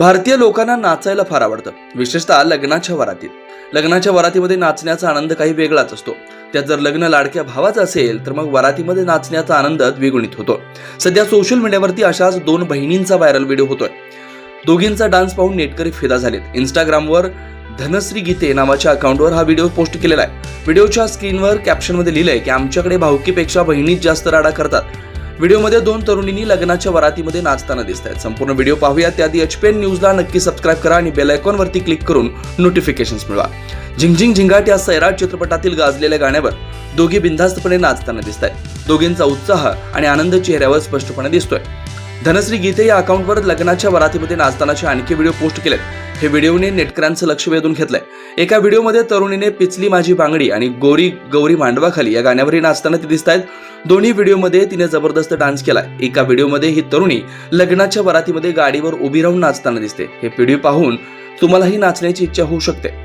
भारतीय लोकांना नाचायला फार आवडतं. विशेषतः लग्नाच्या वरातीत. लग्नाच्या वरातीमध्ये नाचण्याचा आनंद काही वेगळाच असतो. त्यात जर लग्न लाडक्या भावाचं असेल तर मग वरातीमध्ये नाचण्याचा आनंद द्विगुणित होतो. सध्या सोशल मीडियावरती अशाच दोन बहिणींचा व्हायरल व्हिडिओ होतोय. दोघींचा डान्स पाहून नेटकरी फिदा झालेत. इंस्टाग्रामवर धनश्री गीते नावाच्या अकाउंटवर हा व्हिडिओ पोस्ट केलेला आहे. व्हिडिओच्या स्क्रीनवर कॅप्शनमध्ये लिहिलंय की आमच्याकडे भाऊकीपेक्षा बहिणीच जास्त राडा करतात. व्हिडिओमध्ये दोन तरुणींनी लग्नाच्या वरातीमध्ये नाचताना दिसत आहेत. संपूर्ण व्हिडिओ पाहूया त्याआधी एचपीएन न्यूजला नक्की सबस्क्राईब करा आणि बेल आयकॉनवरती क्लिक करून नोटिफिकेशन मिळवा. झिंगझिंग झिंगाट या सैराट चित्रपटातील गाजलेल्या गाण्यावर दोघे बिनधास्तपणे नाचताना दिसत आहेत. दोघींचा उत्साह आणि आनंद चेहऱ्यावर स्पष्टपणे दिसतोय. धनश्री गीते या अकाउंटवर लग्नाच्या वरातीमध्ये नाचतानाचे आणखी व्हिडिओ पोस्ट केलेत. हे व्हिडिओने नेटकऱ्यांचं लक्ष वेधून घेतलंय. एका व्हिडिओमध्ये तरुणीने पिचली माझी बांगडी आणि गोरी गौरी मांडवाखाली या गाण्यावरही नाचताना ती दिसत आहेत दोन्ही व्हिडिओमध्ये तिने जबरदस्त डान्स केलाय. एका व्हिडिओमध्ये ही तरुणी लग्नाच्या वरातीमध्ये गाडीवर उभी राहून नाचताना दिसते. हे व्हिडिओ पाहून तुम्हालाही नाचण्याची इच्छा होऊ शकते.